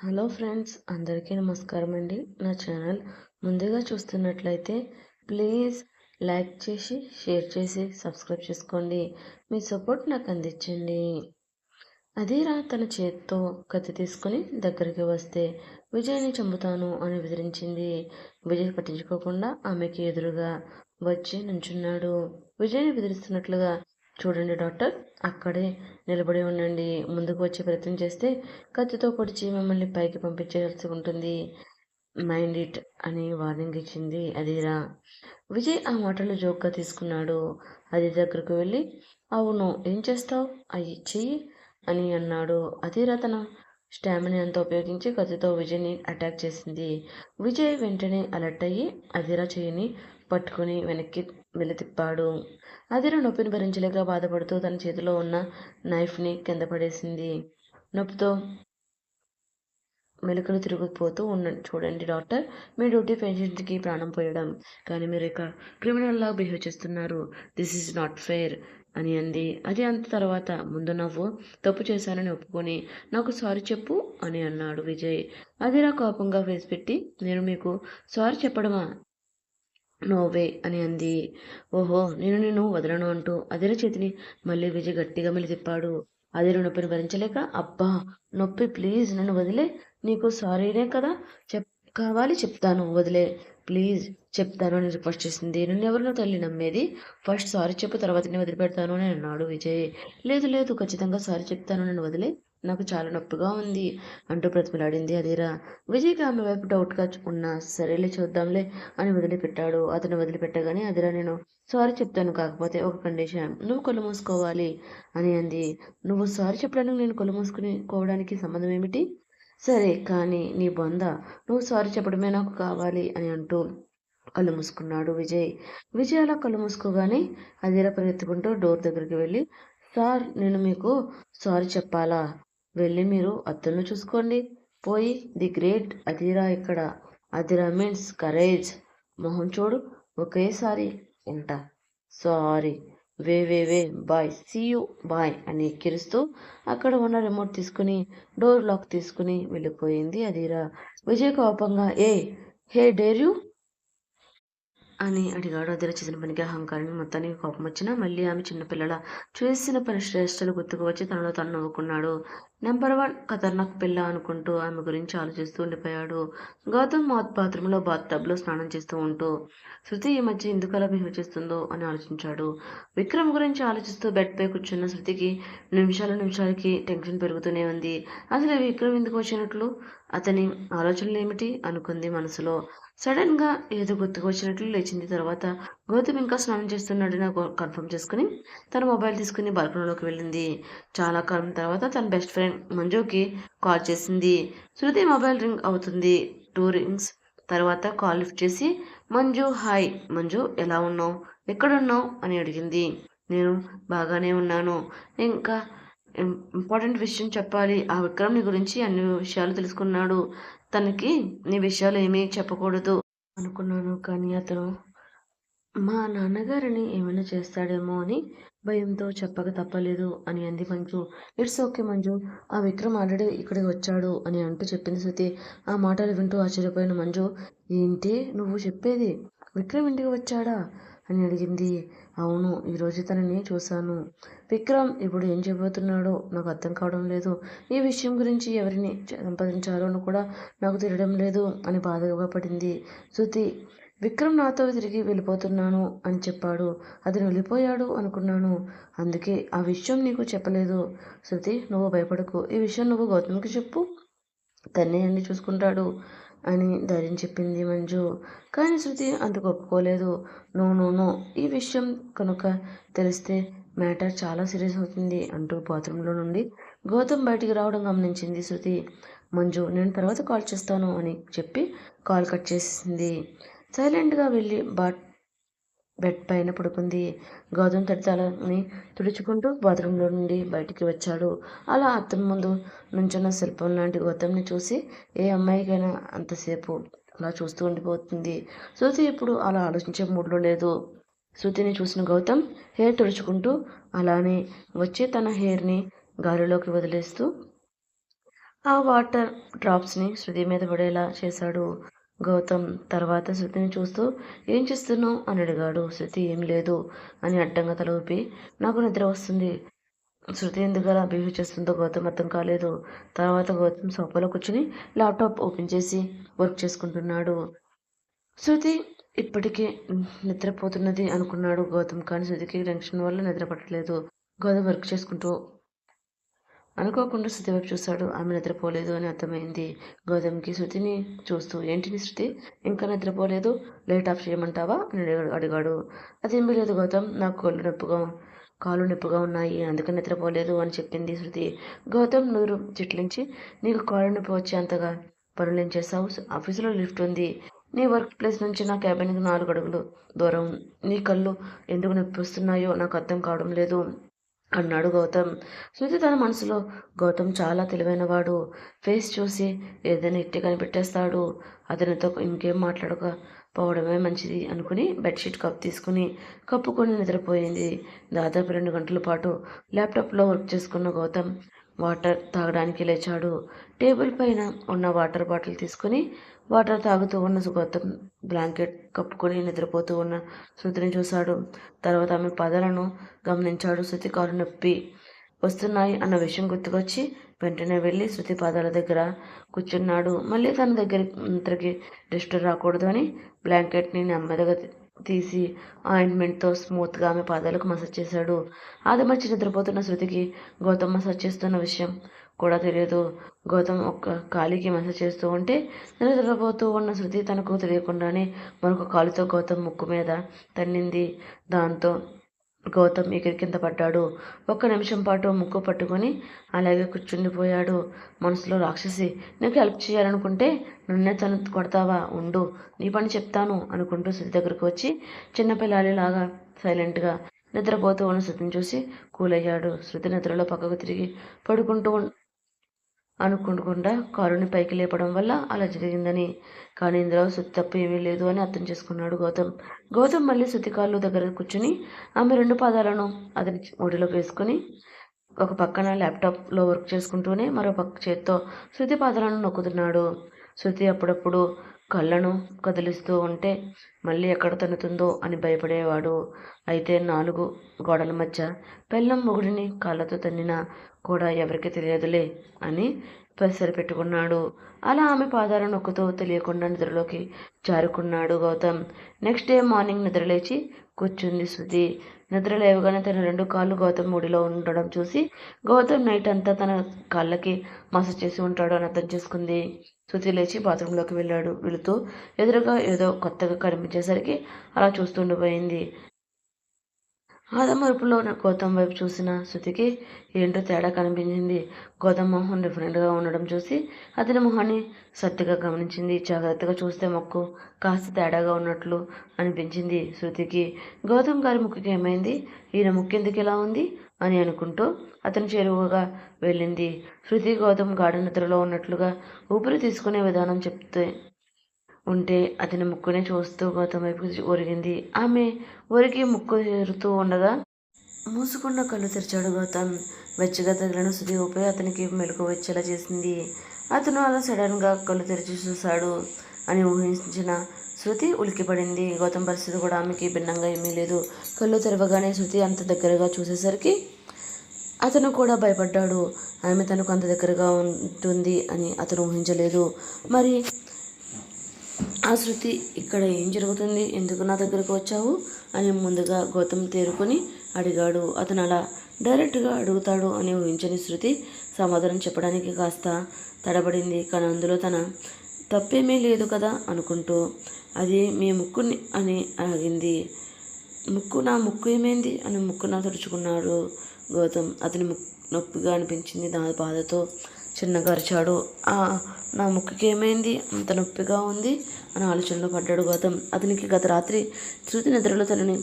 Hello friends అందరికీ నమస్కారం అండి. నా ఛానల్ ముందుగా చూస్తున్నట్లయితే ప్లీజ్ లైక్ చేసి షేర్ చేసి సబ్స్క్రైబ్ చేసుకోండి. మీ సపోర్ట్ నాకు అందించండి. అధీరా తన చేత్తో కత్తి తీసుకుని దగ్గరికి వస్తే విజయ్ని చంపుతాను అని బెదిరించింది. విజయ్ పట్టించుకోకుండా ఆమెకి ఎదురుగా వచ్చి నుంచున్నాడు. విజయ్ని బెదిరిస్తున్నట్లుగా చూడండి డాక్టర్ అక్కడే నిలబడి ఉండండి. ముందుకు వచ్చే ప్రయత్నం చేస్తే కత్తితో పొడిచి మిమ్మల్ని పైకి పంపించాల్సి ఉంటుంది. మైండ్ ఇట్ అని వార్నింగ్ ఇచ్చింది అదిరా విజయ్ ఆ మాటలు జోక్గా తీసుకున్నాడు. అది దగ్గరకు వెళ్ళి అవును ఏం చేస్తావు? అయ్యి చెయ్యి అని అన్నాడు. అదిరా తన స్టామినా అంతా ఉపయోగించి కత్తితో విజయ్ని అటాక్ చేసింది. విజయ్ వెంటనే అలర్ట్ అయ్యి అదిరా చెయ్యిని పట్టుకుని వెనక్కి వెళ్ళి తిప్పాడు అదిరా నొప్పిని భరించలేక బాధపడుతూ తన చేతిలో ఉన్న నైఫ్ని కింద పడేసింది. నొప్పితో మెలకలు తిరిగిపోతూ ఉన్న చూడండి డాక్టర్ మీ డ్యూటీ పేషెంట్కి ప్రాణం పోయడం. కానీ మీరు ఇక క్రిమినల్లా బిహేవ్ చేస్తున్నారు. దిస్ ఈజ్ నాట్ ఫెయిర్ అని అంది. అది అంత తర్వాత ముందు నవ్వు తప్పు చేశానని ఒప్పుకొని నాకు సారీ చెప్పు అని అన్నాడు విజయ్. అదిరా కోపంగా ఫేస్ పెట్టి నేను మీకు సారీ చెప్పడమా? నోవే అని అంది. ఓహో నేను నిన్ను వదలను అంటూ అదిర చేతిని మళ్ళీ విజయ్ గట్టిగా మెలి తిప్పాడు అదిర నొప్పిని భరించలేక అబ్బా నొప్పి ప్లీజ్ నన్ను వదిలే. నీకు సారీనే కదా చెప్ కావాలి చెప్తాను వదిలే. ప్లీజ్ చెప్తాను అని రిక్వెస్ట్ చేసింది. నన్ను ఎవరినో తల్లి నమ్మేది. ఫస్ట్ సారీ చెప్పు తర్వాత నేను వదిలిపెడతాను అని అన్నాడు విజయ్. లేదు లేదు ఖచ్చితంగా సారీ చెప్తాను నన్ను వదిలే. నాకు చాలా నొప్పిగా ఉంది అంటూ ప్రతిమలాడింది అదేరా విజయ్కి ఆమె వైపు డౌట్గా ఉన్నా సరేలే చూద్దాంలే అని వదిలిపెట్టాడు. అతను వదిలిపెట్టగానే అదిరా నేను సారీ చెప్తాను కాకపోతే ఒక కండిషన్ నువ్వు కొలు మూసుకోవాలి అని అంది. నువ్వు సారీ చెప్పడానికి నేను కొలు మూసుకునికోవడానికి సంబంధం ఏమిటి? సరే కానీ నీ బొంద నువ్వు సారీ చెప్పడమే నాకు కావాలి అని అంటూ కళ్ళు మూసుకున్నాడు విజయ్. విజయ్ అలా కళ్ళు మూసుకోగానే అదిరా పరిగెత్తుకుంటూ డోర్ దగ్గరికి వెళ్ళి సార్ నేను మీకు సారీ చెప్పాలా? వెళ్ళి మీరు అత్తలను చూసుకోండి. పోయి ది గ్రేట్ అదిరా ఇక్కడ. అదిరా మీన్స్ కరేజ్. మొహం చూడు. ఒకేసారి ఇంట. సారీ. వే వే వే బాయ్. సీ యూ బాయ్ అని ఎక్కిరిస్తూ అక్కడ ఉన్న రిమోట్ తీసుకుని డోర్ లాక్ తీసుకుని వెళ్ళిపోయింది అదిరా విజయ్ కోపంగా ఏ హే డేర్ యూ? అని అడిగాడు. అదిరా చేసిన పనికి అహంకారాన్ని మొత్తానికి కోపం వచ్చినా మళ్ళీ ఆమె చిన్నపిల్లల చేసిన పని శ్రేష్టలు గుర్తుకు వచ్చి తనలో తను నవ్వుకున్నాడు. నెంబర్ వన్ ఖతర్నాక్ పిల్ల అనుకుంటూ ఆమె గురించి ఆలోచిస్తూ ఉండిపోయాడు. గౌతమ్ మాత్ బాత్రూంలో బాత్ టబ్లో స్నానం చేస్తూ ఉంటూ శృతి ఈ మధ్య ఎందుకు అలా బిహేవ్ చేస్తుందో? అని ఆలోచించాడు. విక్రమ్ గురించి ఆలోచిస్తూ బెడ్ పై కూర్చున్న శృతికి నిమిషాల నిమిషాలకి టెన్షన్ పెరుగుతూనే ఉంది. అసలు విక్రమ్ ఎందుకు వచ్చినట్లు? అతని ఆలోచనలు ఏమిటి అనుకుంది మనసులో. సడన్గా ఏదో గుర్తుకు వచ్చినట్లు లేచింది. తర్వాత గౌతమ్ ఇంకా స్నానం చేస్తున్నాడని కన్ఫర్మ్ చేసుకుని తన మొబైల్ తీసుకుని బాల్కనీలోకి వెళ్ళింది. చాలా కాలం తర్వాత తన బెస్ట్ ఫ్రెండ్ మంజుకి కాల్ చేసింది. శృతి మొబైల్ రింగ్ అవుతుంది. టూ రింగ్స్ తర్వాత కాల్ లిఫ్ట్ చేసి మంజు హాయ్ మంజు ఎలా ఉన్నావు? ఎక్కడున్నావు? అని అడిగింది. నేను బాగానే ఉన్నాను. ఇంకా ఇంపార్టెంట్ విషయం చెప్పాలి. ఆ విక్రమ్ని గురించి అన్ని విషయాలు తెలుసుకున్నాడు. తనకి నీ విషయాలు ఏమీ చెప్పకూడదు అనుకున్నాను కానీ అతను మా నాన్నగారిని ఏమైనా చేస్తాడేమో అని భయంతో చెప్పక తప్పలేదు అని అంది మంజు. ఇట్స్ ఓకే మంజు ఆ విక్రమ్ ఆల్రెడీ ఇక్కడికి వచ్చాడు అని అంటూ చెప్పింది శృతి. ఆ మాటలు వింటూ ఆశ్చర్యపోయిన మంజు ఏంటి నువ్వు చెప్పేది? విక్రమ్ ఇంటికి వచ్చాడా? అని అడిగింది. అవును ఈరోజు తనని చూశాను. విక్రమ్ ఇప్పుడు ఏం చెబుతున్నాడో నాకు అర్థం కావడం లేదు. ఈ విషయం గురించి ఎవరిని సంపాదించాలో కూడా నాకు తెలియడం లేదు అని బాధగా పడింది. శృతి విక్రమ్ నాతో తిరిగి వెళ్ళిపోతున్నాను అని చెప్పాడు. అతను వెళ్ళిపోయాడు అనుకున్నాను. అందుకే ఆ విషయం నీకు చెప్పలేదు. శృతి నువ్వు భయపడకు. ఈ విషయం నువ్వు గౌతమ్కి చెప్పు. తన్నే అన్ని చూసుకుంటాడు. అని ధైర్యం చెప్పింది మంజు. కానీ శృతి అందుకు ఒప్పుకోలేదు. No no no. ఈ విషయం కనుక తెలిస్తే మ్యాటర్ చాలా సీరియస్ అవుతుంది అంటూ బాత్రూంలో నుండి గౌతమ్ బయటికి రావడం గమనించింది శృతి. మంజు నేను తర్వాత కాల్ చేస్తాను అని చెప్పి కాల్ కట్ చేసింది. సైలెంట్గా వెళ్ళి బాట్ బెడ్ పైన పడుకుంది. గౌతమ్ తడితాలని తుడుచుకుంటూ బాత్రూంలో నుండి బయటికి వచ్చాడు. అలా అతని ముందు నుంచున్న శిల్పం లాంటి గౌతమ్ని చూసి ఏ అమ్మాయికైనా అంతసేపు అలా చూస్తూ ఉండిపోతుంది. శృతి ఇప్పుడు అలా ఆలోచించే మూడ్లో లేదు. శృతిని చూసిన గౌతమ్ హెయిర్ తుడుచుకుంటూ అలానే వచ్చి తన హెయిర్ని గాలిలోకి వదిలేస్తూ ఆ వాటర్ డ్రాప్స్ని శృతి మీద పడేలా చేశాడు. గౌతమ్ తర్వాత శృతిని చూస్తూ ఏం చేస్తున్నావు? అని అడిగాడు. శృతి ఏం లేదు అని అడ్డంగా తల ఊపి నాకు నిద్ర వస్తుంది. శృతి ఎందుకలా బిహేవ్ చేస్తుందో గౌతమ్ అర్థం కాలేదు. తర్వాత గౌతమ్ సోఫాలో కూర్చుని ల్యాప్టాప్ ఓపెన్ చేసి వర్క్ చేసుకుంటున్నాడు. శృతి ఇప్పటికే నిద్రపోతున్నది అనుకున్నాడు గౌతమ్ కానీ శృతికి టెన్షన్ వల్ల నిద్ర పట్టలేదు. గౌతమ్ వర్క్ చేసుకుంటూ అనుకోకుండా శృతి వైపు చూశాడు ఆమె నిద్రపోలేదు అని అర్థమైంది. గౌతమ్కి శృతిని చూస్తూ ఏంటిని శృతి? ఇంకా నిద్రపోలేదు? లైట్ ఆఫ్ చేయమంటావా? అని అడిగాడు అదేమీ లేదు గౌతమ్ నాకు కళ్ళు నొప్పిగా కాళ్ళు నొప్పిగా ఉన్నాయి అందుకని నిద్రపోలేదు అని చెప్పింది శృతి. గౌతమ్ నూరు చిట్లించి నీకు కాళ్ళు నొప్పి వచ్చేంతగా పనులు ఏం చేస్తావు? ఆఫీసులో లిఫ్ట్ ఉంది. నీ వర్క్ ప్లేస్ నుంచి నా క్యాబిన్కి నాలుగు అడుగులు దూరం. నీ కళ్ళు ఎందుకు నొప్పి వస్తున్నాయో నాకు అర్థం కావడం లేదు. అన్నాడు గౌతమ్. శృతి తన మనసులో గౌతమ్ చాలా తెలివైనవాడు. ఫేస్ చూసి ఏదైనా ఇట్టి కనిపెట్టేస్తాడు. అతనితో ఇంకేం మాట్లాడకపోవడమే మంచిది అనుకుని బెడ్షీట్ కప్ తీసుకుని కప్పుకొని నిద్రపోయింది. దాదాపు రెండు గంటల పాటు ల్యాప్టాప్లో వర్క్ చేసుకున్న గౌతమ్ వాటర్ తాగడానికి లేచాడు. టేబుల్ పైన ఉన్న వాటర్ బాటిల్ తీసుకుని వాటర్ తాగుతూ ఉన్న సుగతం బ్లాంకెట్ కప్పుకొని నిద్రపోతూ ఉన్న శృతిని చూశాడు. తర్వాత ఆమె పదాలను గమనించాడు. శృతి కారు నొప్పి వస్తున్నాయి అన్న విషయం గుర్తుకొచ్చి వెంటనే వెళ్ళి శృతి పాదాల దగ్గర కూర్చున్నాడు. మళ్ళీ తన దగ్గరికి రెస్ట్ రాకూడదు అని బ్లాంకెట్ని నెమ్మదిగా తీసి ఆయింట్మెంట్తో స్మూత్గా ఆమె పాదాలకు మసాజ్ చేశాడు. ఆదమర్చి నిద్రపోతున్న శృతికి గౌతమ్ మసాజ్ చేస్తున్న విషయం కూడా తెలియదు. గౌతమ్ ఒక్క కాలికి మసాజ్ చేస్తూ ఉంటే నిద్రపోతూ ఉన్న శృతి తనకు తెలియకుండానే మరొక కాలుతో గౌతమ్ ముక్కు మీద తన్నింది. దాంతో గౌతమ్ ఇక్కడి కింద పడ్డాడు. ఒక్క నిమిషం పాటు ముక్కు పట్టుకొని అలాగే కూర్చుండిపోయాడు. మనసులో రాక్షసి నీకు హెల్ప్ చేయాలనుకుంటే నన్నే తను కొడతావా? ఉండు నీ పని చెప్తాను అనుకుంటూ శృతి దగ్గరకు వచ్చి చిన్నపిల్లాలిలాగా సైలెంట్గా నిద్రపోతూ ఉన్న శృతిని చూసి కూలయ్యాడు. శృతి నిద్రలో పక్కకు తిరిగి పడుకుంటూ అనుకోకుండా కారుని పైకి లేపడం వల్ల అలా జరిగిందని. కానీ ఇందులో శుద్ధి తప్పు ఏమీ లేదు అని అర్థం చేసుకున్నాడు గౌతమ్. గౌతమ్ మళ్ళీ శుద్ధి కాళ్ళు దగ్గర కూర్చుని ఆమె రెండు పాదాలను అతని ఒడిలోకి వేసుకుని ఒక పక్కన ల్యాప్టాప్లో వర్క్ చేసుకుంటూనే మరో పక్క చేత్తో శృతి పాదాలను నొక్కుతున్నాడు. శృతి అప్పుడప్పుడు కళ్ళను కదిలిస్తూ ఉంటే మళ్ళీ ఎక్కడ తన్నుతుందో అని భయపడేవాడు. అయితే నాలుగు గోడల మధ్య పెళ్ళం మొగుడిని కాళ్ళతో తన్నినా కూడా ఎవరికి తెలియదులే అని పరిసర పెట్టుకున్నాడు. అలా ఆమె పాదాల నొక్కుతూ తెలియకుండా నిద్రలోకి జారుకున్నాడు గౌతమ్. నెక్స్ట్ డే మార్నింగ్ నిద్రలేచి కూర్చుంది శృతి నిద్ర లేవగానే తన రెండు కాళ్ళు గౌతమ్ ముడిలో ఉండడం చూసి గౌతమ్ నైట్ అంతా తన కాళ్ళకి మసాజ్ చేసి ఉంటాడు అని అర్థం చేసుకుంది. శృతి లేచి బాత్రూంలోకి వెళ్ళాడు. వెళుతూ ఎదురుగా ఏదో కొత్తగా కనిపించేసరికి అలా చూస్తుండిపోయింది. ఆదమరుపులో గౌతమ్ వైపు చూసిన శృతికి ఏంటో తేడా కనిపించింది. గౌతమ్ మొహం డిఫరెంట్గా ఉండడం చూసి అతని మొహాన్ని సత్తుగా గమనించింది. జాగ్రత్తగా చూస్తే మొక్కు కాస్త తేడాగా ఉన్నట్లు అనిపించింది శృతికి. గౌతమ్ గారి ముక్కుకి ఏమైంది? ఈయన ముక్కెందుకు ఎలా ఇలా ఉంది? అని అనుకుంటూ అతను చెరువుగా వెళ్ళింది. శృతి గౌతమ్ గాఢ నిద్రలో ఉన్నట్లుగా ఊపిరి తీసుకునే విధానం చెప్తే ఉంటే అతని ముక్కునే చూస్తూ గౌతమ్ వైపు ఒరిగింది. ఆమె ఒరికి ముక్కు చేరుతూ ఉండగా మూసుకున్న కళ్ళు తెరిచాడు గౌతమ్. వెచ్చగా తగిలిన శృతి ఊపి అతనికి మెలకు వచ్చేలా చేసింది. అతను అలా సడన్గా కళ్ళు తెరిచి చూశాడు అని ఊహించిన శృతి ఉలికిపడింది గౌతమ్ పరిస్థితి కూడా ఆమెకి భిన్నంగా ఏమీ లేదు. కళ్ళు తెరవగానే శృతి అంత దగ్గరగా చూసేసరికి అతను కూడా భయపడ్డాడు. ఆమె తనకు అంత దగ్గరగా ఉంటుంది అని అతను ఊహించలేదు. మరి ఆ శృతి ఇక్కడ ఏం జరుగుతుంది? ఎందుకు నా దగ్గరకు వచ్చావు? అని ముందుగా గౌతమ్ తేరుకొని అడిగాడు. అతను అలా డైరెక్ట్గా అడుగుతాడు అని ఊహించని శృతి సమాధానం చెప్పడానికి కాస్త తడబడింది. కానీ అందులో తన తప్పేమీ లేదు కదా అనుకుంటూ అది మీ ముక్కుని అని ఆగింది ముక్కు నా ముక్కు ఏమైంది? అని ముక్కున తుడుచుకున్నాడు గౌతమ్. అతని ముక్ నొప్పిగా అనిపించింది. దాని బాధతో చిన్నగా అరిచాడు నా ముక్కుకి ఏమైంది? అంత నొప్పిగా ఉంది అని ఆలోచనలో పడ్డాడు గౌతమ్. అతనికి గత రాత్రి శృతి నిద్రలో తనని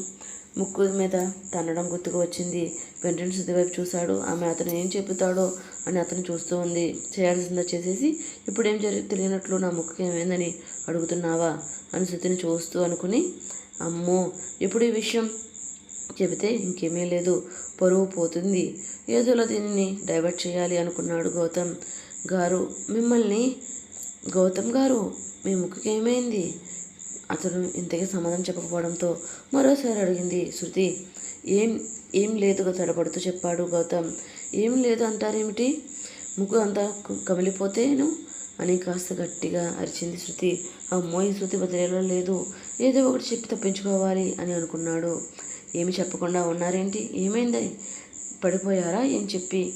ముక్కు మీద తన్నడం గుర్తుకు వచ్చింది. వెంటనే శృతి వైపు చూశాడు. ఆమె అతను ఏం చెబుతాడో అని అతను చూస్తూ ఉంది. చేయాల్సిందో చేసేసి ఇప్పుడు ఏం జరిగి తెలియనట్లు నా ముక్కుకి ఏమైందని అడుగుతున్నావా అని శృతిని చూస్తూ అనుకుని అమ్మో! ఇప్పుడు ఈ విషయం చెబితే ఇంకేమీ లేదు. పరువు పోతుంది. ఏదోలో దీనిని డైవర్ట్ చేయాలి అనుకున్నాడు గౌతమ్. గారు మిమ్మల్ని గౌతమ్ గారు మీ ముక్కుకి ఏమైంది? అతను ఇంతకీ సమాధానం చెప్పకపోవడంతో మరోసారి అడిగింది శృతి. ఏం ఏం లేదు తడబడుతూ చెప్పాడు గౌతమ్. ఏం లేదు అంటారేమిటి? ముక్కు అంతా కమిలిపోతేను? అని కాస్త గట్టిగా అరిచింది శృతి. అమ్మో ఈ శృతి వదిలేలో లేదు. ఏదో ఒకటి చెప్పి తప్పించుకోవాలి అని అనుకున్నాడు. ఏమి చెప్పకుండా ఉన్నారేంటి? ఏమైంది? పడిపోయారా? ఏం చెప్పి?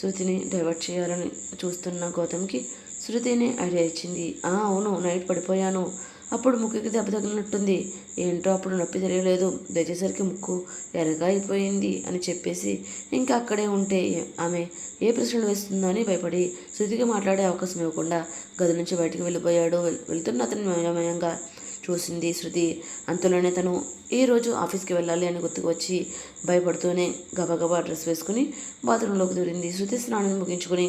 శృతిని డైవర్ట్ చేయాలని చూస్తున్న గౌతమ్కి శృతిని ఐడియా ఇచ్చింది. ఆ అవును నైట్ పడిపోయాను. అప్పుడు ముక్కుకి దెబ్బ తగిలినట్టుంది. ఏంటో అప్పుడు నొప్పి తెలియలేదు. దయచేసరికి ముక్కు ఎర్రగా అయిపోయింది అని చెప్పేసి ఇంకా అక్కడే ఉంటే ఆమె ఏ ప్రశ్నలు వేస్తుందో అని భయపడి శృతికి మాట్లాడే అవకాశం ఇవ్వకుండా గది నుంచి బయటికి వెళ్ళిపోయాడు. వెళ్తున్న అతని మయమయంగా చూసింది శృతి. అంతలోనే తను ఈ రోజు ఆఫీస్కి వెళ్ళాలి అని గుర్తుకు వచ్చి భయపడుతూనే గబగబా డ్రెస్ వేసుకుని బాత్రూంలోకి దూరింది. శృతి స్నానం ముగించుకుని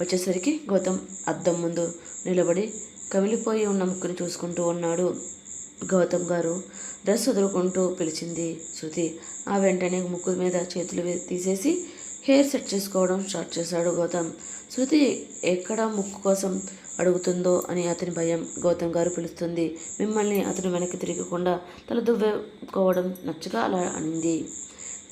వచ్చేసరికి గౌతమ్ అద్దం ముందు నిలబడి కమిలిపోయి ఉన్న ముక్కుని చూసుకుంటూ ఉన్నాడు. గౌతమ్ గారు డ్రెస్ వదులుకుంటూ పిలిచింది శృతి. ఆ వెంటనే ముక్కు మీద చేతులు తీసేసి హెయిర్ సెట్ చేసుకోవడం స్టార్ట్ చేశాడు గౌతమ్. శృతి ఎక్కడ ముక్కు కోసం అడుగుతుందో అని అతని భయం గౌతమ్ గారు పిలుస్తుంది. మిమ్మల్ని అతను వెనక్కి తిరగకుండా తల దువ్వుకోవడం నచ్చక అలా అనింది.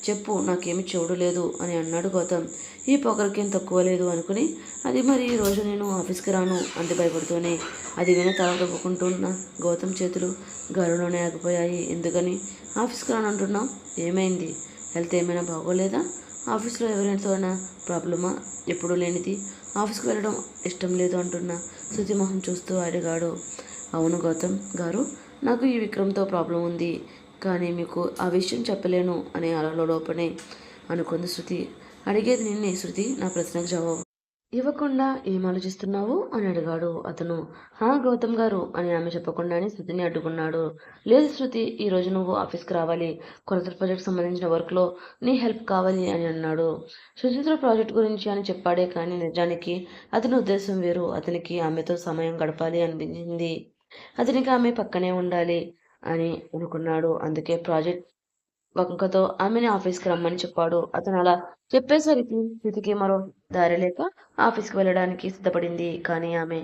చెప్పు నాకేమి చెవుడు లేదు అని అన్నాడు గౌతమ్. ఈ పొగరికేం తక్కువ లేదు అనుకుని అది మరి ఈ రోజు నేను ఆఫీస్కి రాను అంత భయపడుతూనే. అది విన తల దువ్వుకుంటున్న గౌతమ్ చేతులు గారులోనే ఆగిపోయాయి. ఎందుకని? ఆఫీస్కి రాను అంటున్నావు ఏమైంది? హెల్త్ ఏమైనా బాగోలేదా? ఆఫీస్లో ఎవరితోనా ప్రాబ్లమా? ఎప్పుడూ లేనిది. ఆఫీస్కి వెళ్ళడం ఇష్టం లేదు అంటున్నా. శృతి మొహం చూస్తూ అడిగాడు అవును గౌతమ్ గారు నాకు ఈ విక్రమ్తో ప్రాబ్లం ఉంది కానీ మీకు ఆ విషయం చెప్పలేను అనే అలలోపనే అనుకుంది శృతి. అడిగేది నిన్నే శృతి నా ప్రశ్నకు జవాబు. ఇవ్వకుండా ఏం ఆలోచిస్తున్నావు? అని అడిగాడు అతను. హా గౌతమ్ గారు అని ఆమె చెప్పకుండానే శృతిని అడ్డుకున్నాడు. లేదు శృతి ఈ రోజు నువ్వు ఆఫీస్కి రావాలి. కొలతల ప్రాజెక్ట్ సంబంధించిన వర్క్లో నీ హెల్ప్ కావాలి అని అన్నాడు. సుచిత్ర ప్రాజెక్ట్ గురించి అని చెప్పాడే కానీ నిజానికి అతని ఉద్దేశం వేరు. అతనికి ఆమెతో సమయం గడపాలి అనిపించింది. అతనికి ఆమె పక్కనే ఉండాలి అని అనుకున్నాడు. అందుకే ప్రాజెక్ట్ వంకతో ఆమెని ఆఫీస్కి రమ్మని చెప్పాడు. అతను అలా చెప్పేసరికి స్థితికి మరో దారి లేక ఆఫీస్కి వెళ్ళడానికి సిద్ధపడింది. కానీ ఆమె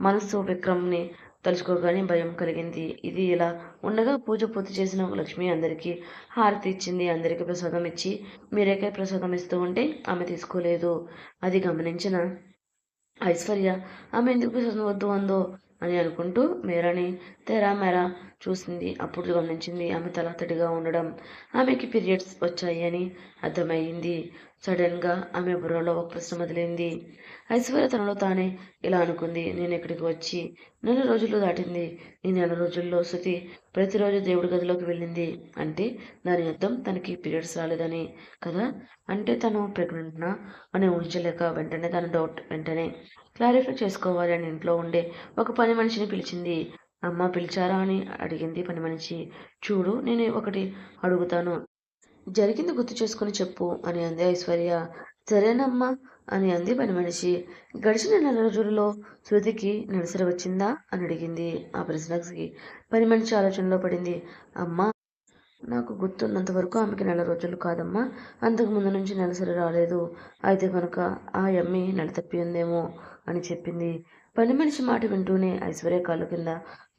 మనస్సు విక్రమ్ని తలుచుకోగానే భయం కలిగింది. ఇది ఇలా ఉండగా పూజ పూర్తి చేసిన లక్ష్మి అందరికీ హారతి ఇచ్చింది. అందరికీ ప్రసాదం ఇచ్చి మీరేకే ప్రసాదం ఇస్తూ ఉంటే ఆమె తీసుకోలేదు. అది గమనించిన ఐశ్వర్య ఆమె ఎందుకు ప్రసాదం వద్దు అందో అని అనుకుంటూ మేరాని తెరా మెరా చూసింది. అప్పుడు గమనించింది ఆమె తల తడిగా ఉండడం. ఆమెకి పీరియడ్స్ వచ్చాయి అని అర్థమయ్యింది సడన్గా ఆమె బుర్రలో ఒక ప్రశ్న మొదలైంది. ఐశ్వర్య తనలో తానే ఇలా అనుకుంది. నేను ఇక్కడికి వచ్చి నెల రోజులు దాటింది. ఈ నెల రోజుల్లో శృతి ప్రతిరోజు దేవుడి గదిలోకి వెళ్ళింది. అంటే దాని అర్థం తనకి పీరియడ్స్ రాలేదని కదా? అంటే తను ప్రెగ్నెంట్నా? అని ఊహించలేక వెంటనే తన డౌట్ వెంటనే క్లారిఫై చేసుకోవాలి అని ఇంట్లో ఉండే ఒక పని మనిషిని పిలిచింది. అమ్మ పిలిచారా అని అడిగింది పని మనిషి. చూడు నేను ఒకటి అడుగుతాను. జరిగింది గుర్తు చేసుకుని చెప్పు అని అంది ఐశ్వర్య. సరేనమ్మా అని అంది పని మనిషి. గడిచిన నెల రోజుల్లో శృతికి నెలసరి వచ్చిందా అని అడిగింది. ఆ ప్రశ్నకి పని మనిషి ఆలోచనలో పడింది. అమ్మ నాకు గుర్తున్నంత వరకు ఆమెకి నెల రోజులు కాదమ్మా. అంతకు ముందు నుంచి నెలసరి రాలేదు. అయితే కనుక ఆ ఎమ్మి నెల తప్పి ఉందేమో. అని చెప్పింది. పని మనిషి మాట వింటూనే ఐశ్వర్య కాళ్ళు కింద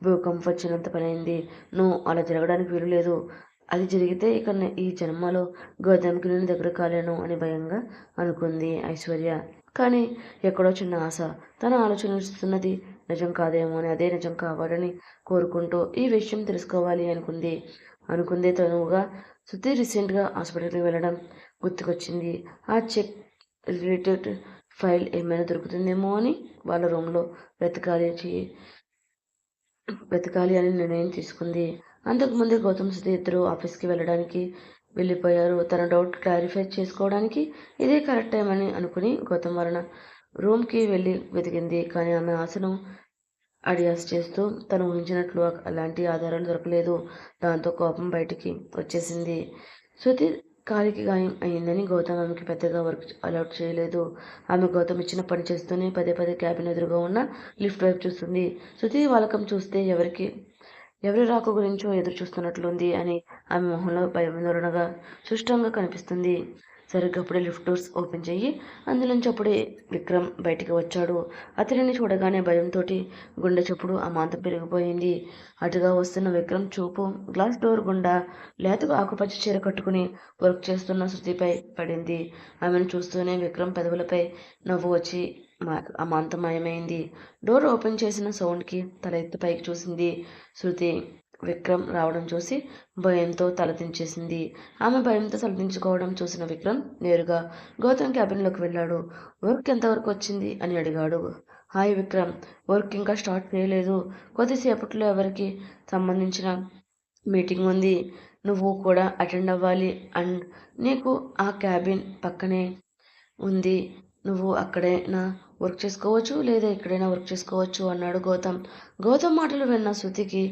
భూకంపం వచ్చినంత పనైంది. నువ్వు అలా జరగడానికి వీలు లేదు అది జరిగితే ఇక ఈ జన్మలో గోదాంకి నేను దగ్గర కాలేను అని భయంగా అనుకుంది ఐశ్వర్య. కానీ ఎక్కడో చిన్న ఆశ. తన ఆలోచనిస్తున్నది నిజం కాదేమో అని అదే నిజం కావాలని కోరుకుంటూ ఈ విషయం తెలుసుకోవాలి అనుకుంది. అనుకుందే తనువుగా శృతి రీసెంట్గా హాస్పిటల్కి వెళ్ళడం గుర్తుకొచ్చింది. ఆ చెక్ రిలేటెడ్ ఫైల్ ఏమైనా దొరుకుతుందేమో అని వాళ్ళ రూమ్లో వెతకాలి వెతకాలి అని నిర్ణయం తీసుకుంది. అంతకుముందే గౌతమ్ శృతి ఇద్దరు ఆఫీస్కి వెళ్ళడానికి వెళ్ళిపోయారు. తన డౌట్ క్లారిఫై చేసుకోవడానికి ఇదే కరెక్ట్ టైం అని అనుకుని గౌతమ్ వలన రూమ్కి వెళ్ళి వెతికింది. కానీ ఆమె ఆశను అడియాస్ చేస్తూ తను ఊహించినట్లు అలాంటి ఆధారాలు దొరకలేదు. దాంతో కోపం బయటికి వచ్చేసింది. శృతి కాలికి గాయం అయిందని గౌతమ్ ఆమెకి పెద్దగా వర్క్ అలౌట్ చేయలేదు. ఆమె గౌతమ్ ఇచ్చిన పని చేస్తూనే పదే పదే క్యాబిన్ ఎదురుగా ఉన్న లిఫ్ట్ వైపు చూస్తుంది. శృతి వాలకం చూస్తే ఎవరికి ఎవరి రాక గురించో ఎదురు చూస్తున్నట్లుంది అని ఆమె మొహంలో భయాందోళనగా సుష్టంగా కనిపిస్తుంది. సరిగ్గా అప్పుడే లిఫ్ట్ డోర్స్ ఓపెన్ చేయి అందులోంచి అప్పుడే విక్రమ్ బయటికి వచ్చాడు. అతడిని చూడగానే భయంతో గుండె చప్పుడు అమాంతం పెరిగిపోయింది. అటుగా వస్తున్న విక్రమ్ చూపు గ్లాస్ డోర్ గుండా లేతగా ఆకుపచ్చ చీర కట్టుకుని వర్క్ చేస్తున్న శృతిపై పడింది. ఆమెను చూస్తూనే విక్రమ్ పెదవులపై నవ్వు వచ్చి మా- అమాంతమయమైంది డోర్ ఓపెన్ చేసిన సౌండ్కి తల ఎత్తి పైకి చూసింది శృతి. విక్రమ్ రావడం చూసి భయంతో తలదించేసింది ఆమె భయంతో తలదించుకోవడం చూసిన విక్రమ్ నేరుగా గౌతమ్ క్యాబిన్లోకి వెళ్ళాడు. వర్క్ ఎంతవరకు వచ్చింది అని అడిగాడు. హాయ్ విక్రమ్ వర్క్ ఇంకా స్టార్ట్ చేయలేదు. కొద్దిసేపట్లో ఎవరికి సంబంధించిన మీటింగ్ ఉంది. నువ్వు కూడా అటెండ్ అవ్వాలి అండ్ నీకు ఆ క్యాబిన్ పక్కనే ఉంది. నువ్వు అక్కడైనా వర్క్ చేసుకోవచ్చు లేదా ఎక్కడైనా వర్క్ చేసుకోవచ్చు అన్నాడు గౌతమ్. గౌతమ్ మాటలు విన్న శృతికి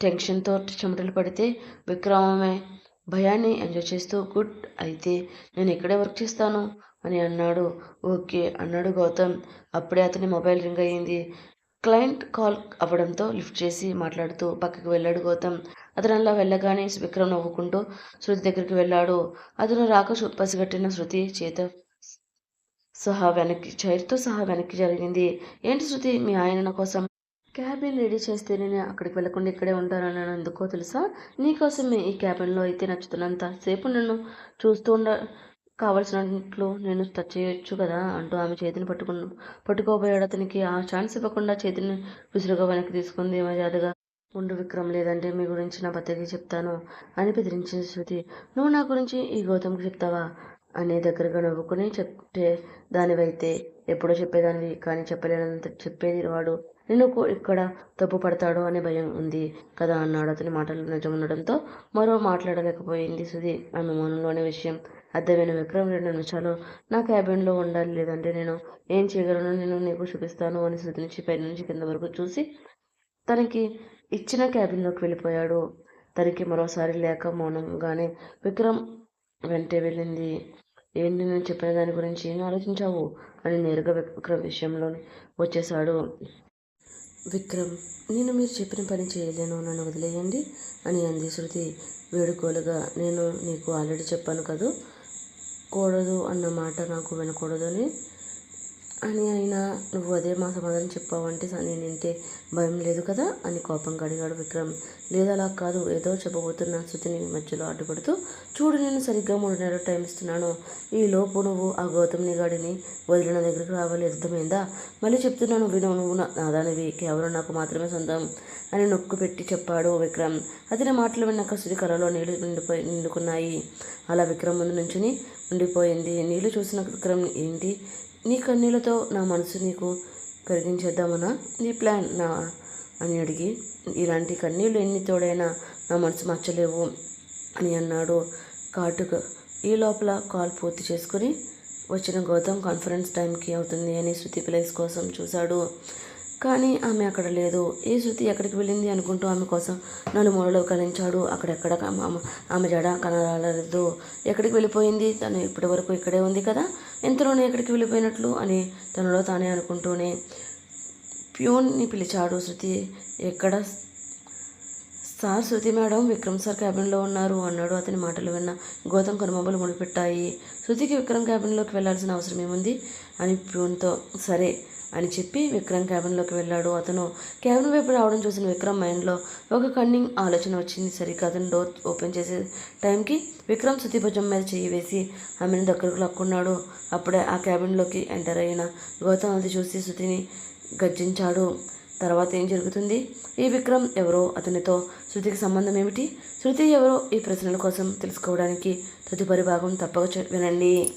టెన్షన్తో చెమటలు పడితే విక్రమమే భయాన్ని ఎంజాయ్ చేస్తూ గుడ్ అయితే నేను ఇక్కడే వర్క్ చేస్తాను అని అన్నాడు. ఓకే అన్నాడు గౌతమ్. అప్పుడే అతని మొబైల్ రింగ్ అయ్యింది. క్లయింట్ కాల్ అవ్వడంతో లిఫ్ట్ చేసి మాట్లాడుతూ పక్కకి వెళ్ళాడు గౌతమ్. అతను అలా వెళ్ళగానే విక్రమ్ నవ్వుకుంటూ శృతి దగ్గరికి వెళ్ళాడు. అతను రాక పసిగట్టిన శృతి చేత సహా వెనక్కి చైర్తో సహా వెనక్కి జరిగింది. ఏంటి శృతి? మీ ఆయన కోసం క్యాబిన్ రెడీ చేస్తే నేను అక్కడికి వెళ్ళకుండా ఇక్కడే ఉంటానని ఎందుకో తెలుసా? నీకోసమే ఈ క్యాబిన్లో అయితే నచ్చుతున్నంత సేపు నన్ను చూస్తూ ఉండ కావలసినట్లు నేను టచ్ చేయొచ్చు కదా అంటూ ఆమె చేతిని పట్టుకున్న పట్టుకోబోయాడు. అతనికి ఆ ఛాన్స్ ఇవ్వకుండా చేతిని విసురుగా వెనక్కి తీసుకుంది. మర్యాదగా ఉండు విక్రమ్ లేదంటే మీ గురించి నా భర్తకి చెప్తాను అని బెదిరించింది శృతి. నువ్వు నా గురించి ఈ గౌతమ్కి చెప్తావా? అనే దగ్గరగా నవ్వుకుని చెప్తే దానివైతే ఎప్పుడో చెప్పేదానివి కానీ చెప్పలేనంత చెప్పేది వాడు నేను ఇక్కడ తప్పు పడతాడు అనే భయం ఉంది కదా అన్నాడు అతని మాటలు నిజం ఉండడంతో. మరో మాట్లాడలేకపోయింది సుధి. ఆమె మౌనంలోని విషయం. అర్థమైన విక్రమ్ రెండు నిమిషాలు నా క్యాబిన్లో ఉండాలి లేదంటే నేను ఏం చేయగలను? నేను నీకు చూపిస్తాను అని సుధి నుంచి పై నుంచి కింద వరకు చూసి తనకి ఇచ్చిన క్యాబిన్లోకి వెళ్ళిపోయాడు. తనకి మరోసారి లేక మౌనంగానే విక్రమ్ వెంటే వెళ్ళింది. ఏంటి నేను చెప్పిన దాని గురించి? ఏం ఆలోచించావు? అని నేరుగా విక్రమ్ విషయంలో వచ్చేశాడు. విక్రమ్ నేను మీరు చెప్పిన పని చేయలేను నన్ను వదిలేయండి అని అంది శృతి. వేడుకోలుగా నేను నీకు ఆల్రెడీ చెప్పాను కదూ? కూడదు అన్న మాట నాకు వినకూడదు అని అని అయినా నువ్వు అదే మా సమాధానం చెప్పావంటే స- నేనంటే భయం లేదు కదా అని కోపంగా అడిగాడు విక్రమ్. లేదు అలా కాదు. ఏదో చెప్పబోతున్న శృతిని మధ్యలో అడ్డుపడుతూ చూడు నేను సరిగ్గా మూడు నెలలు టైం ఇస్తున్నాను. ఈ లోపు నువ్వు ఆ గౌతమ్ని గాడిని వదిలిన దగ్గరికి రావాలి. అర్థమైందా? మళ్ళీ చెప్తున్నాను విను. నువ్వు నా- నాదానివి కేవలం నాకు మాత్రమే సొంతం అని నొక్కు పెట్టి చెప్పాడు విక్రమ్. అతని మాటలు విన్నాక శృతి కళలో నీళ్ళు నిండిపోయి నిండుకున్నాయి. అలా విక్రమ్ ముందు నుంచుని ఉండిపోయింది. నీళ్ళు చూసిన విక్రమ్ ఏంటి? నీ కన్నీళ్ళతో నా మనసు నీకు కరిగించేద్దామనా? నీ ప్లాన్ నా? అని అడిగి ఇలాంటి కన్నీళ్ళు ఎన్ని తోడైనా నా మనసు మార్చలేవు అని అన్నాడు కాటుగా ఈ లోపల కాల్ పూర్తి చేసుకుని వచ్చిన గౌతమ్ కాన్ఫరెన్స్ టైంకి అవుతుంది అని శృతి ప్లేస్ కోసం చూశాడు. కానీ ఆమె అక్కడ లేదు. ఏ శృతి ఎక్కడికి వెళ్ళింది అనుకుంటూ ఆమె కోసం నలుమూలలో కలించాడు అక్కడెక్కడ ఆమె జడ కనరాలేదు. ఎక్కడికి వెళ్ళిపోయింది? తను ఇప్పటి వరకు ఇక్కడే ఉంది కదా? ఇంతలోనే ఎక్కడికి వెళ్ళిపోయినట్లు అని తనలో తానే అనుకుంటూనే ప్యూన్ని పిలిచాడు శృతి. ఎక్కడ sir Shruti madam Vikram sir క్యాబిన్లో ఉన్నారు. అన్నాడు అతని మాటలు విన్న గౌతమ్ కనుమబ్బలు ముడిపెట్టాయి. శృతికి విక్రమ్ క్యాబిన్లోకి వెళ్ళాల్సిన అవసరం ఏముంది? అని ప్యూన్తో సరే అని చెప్పి విక్రమ్ క్యాబిన్లోకి వెళ్ళాడు. అతను క్యాబిన్ వైపు రావడం చూసిన విక్రమ్ మైండ్లో ఒక కన్నింగ్ ఆలోచన వచ్చింది. సరిగ్గా అతను డోర్ ఓపెన్ చేసే టైంకి విక్రమ్ శృతి భుజం మీద చేయి వేసి ఆమెను దగ్గరకు లక్కున్నాడు. అప్పుడే ఆ క్యాబిన్లోకి ఎంటర్ అయిన గౌతమ్ అది చూసి శృతిని గర్జించాడు. తర్వాత ఏం జరుగుతుంది? ఈ విక్రమ్ ఎవరో అతనితో శృతికి సంబంధం ఏమిటి? శృతి ఎవరో ఈ ప్రశ్నల కోసం తెలుసుకోవడానికి తదుపరి భాగం తప్పక చ- వినండి.